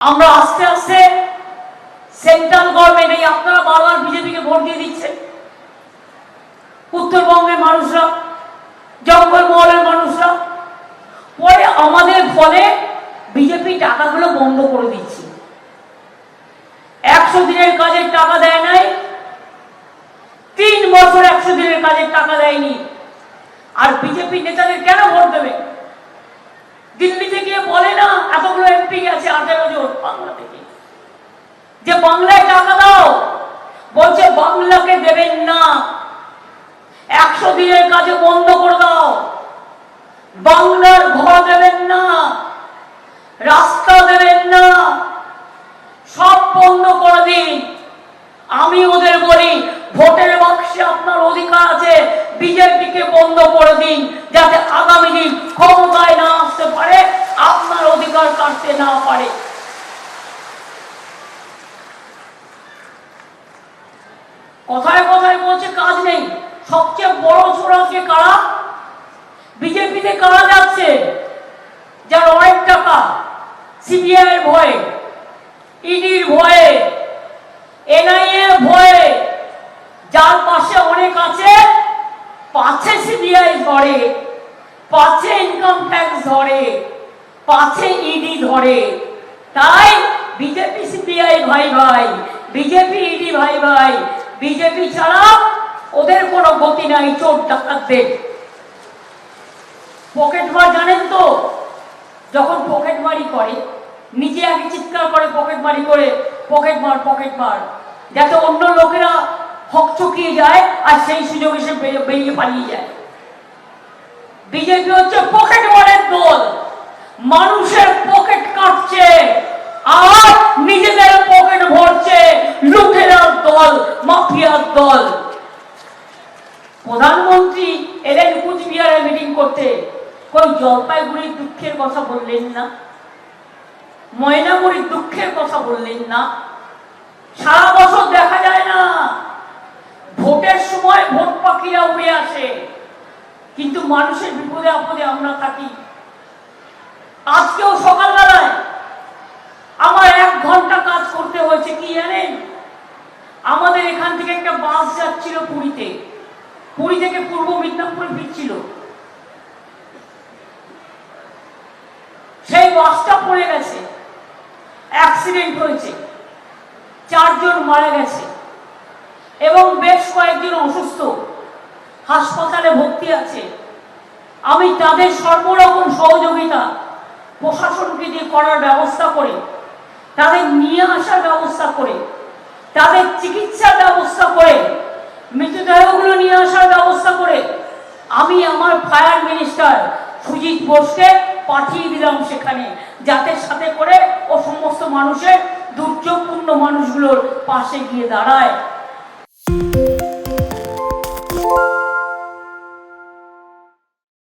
আমরা আস্তে আস্তে সেন্ট্রাল গভর্নমেন্ট এই আপনারা বারবার বিজেপিকে ভোট দিয়ে দিচ্ছেন। উত্তরবঙ্গের মানুষরা জঙ্গলমহলের মানুষরা, পরে আমাদের ফলে বিজেপি টাকাগুলো বন্ধ করে দিচ্ছে। একশো দিনের কাজের টাকা দেয় নাই, তিন বছর একশো দিনের কাজের টাকা দেয়নি। আর বিজেপি নেতাদের কেন ভোট দেবে দিল্লিতে গিয়ে বলে না এতগুলো এমপি আছে আঠেরো জন বাংলা থেকে যে বাংলায় টাকা দাও। বলছে, বাংলাকে দেবেন না। একশো দিনের কাজে বন্ধ করে দাও। বাংলার ঘর দেবেন না। রাস্তা দেবেন না। সব বন্ধ করে দিন। আমি ওদের বলি, ভোটের বাক্সে আপনার অধিকার আছে। বিজেপিকে বন্ধ করে দিন, যাতে আগামী দিন ক্ষমতায় না আসতে পারে, আপনার অধিকার কাটতে না পারে। কথায় কথায় বলছে, কাজ নেই। সবচেয়ে বড় ছোড়াকে কারা? বিজেপিতে কারা যাচ্ছে? যার অনেক টাকা সিবিআই এর ভয়ে, ইডির ভয়ে, এনআইএ ভয়ে, যার পাশে অনেক আছে, পাছে সিবিআই ধরে, পাছে ইনকাম ট্যাক্স ধরে, পাছে ইডি ধরে। তাই বিজেপি সিবিআই ভাই ভাই, বিজেপি ইডি ভাই ভাই বিজেপি ছাড়া ওদের কোনো গতি নাই, চোর ডাকাতদের। পকেট মার জানেন তো, যখন পকেট মারি করে, নিজে আগে চিৎকার করে পকেট মারি করে, পকেট মার পকেট মার, যাতে অন্য লোকেরা হকচকিয়ে যায় আর সেই সুযোগ বেরিয়ে- বেরিয়ে পালিয়ে যায়। বিজেপি হচ্ছে কোন জলপাইগুড়ির দুঃখের কথা বললেন না? ময়নাগুড়ির দুঃখের কথা বললেন না? সারা বছর দেখা যায় না। ভোটের সময় ভোট পাখিরা উড়ে আসে। কিন্তু মানুষের বিপদে আপদে আমরা থাকি। আজকেও সকালবেলায় আমার এক ঘণ্টা কাজ করতে হয়েছে, কি জানেন? আমাদের এখান থেকে একটা বাস যাচ্ছিল পুরীতে। পুরী থেকে পূর্ব মিদনাপুরে ফিরছিল। বাসটা পড়ে গেছে। অ্যাক্সিডেন্ট হয়েছে। চারজন মারা গেছে। এবং বেশ কয়েকজন অসুস্থ। হাসপাতালে ভর্তি আছে। আমি তাদের সর্বরকম সহযোগিতা প্রশাসনকে দিয়ে করার ব্যবস্থা করে, তাদের নিয়ে আসার ব্যবস্থা করে, তাদের চিকিৎসার ব্যবস্থা করে, মৃতদেহগুলো নিয়ে আসার ব্যবস্থা করে, আমি আমার ফায়ার মিনিস্টার সুজিত বোসকে পাঠিয়ে দিলাম সেখানে যাতে সাথে করে ও সমস্ত মানুষের দুর্যোগপূর্ণ মানুষগুলোর পাশে গিয়ে দাঁড়ায়।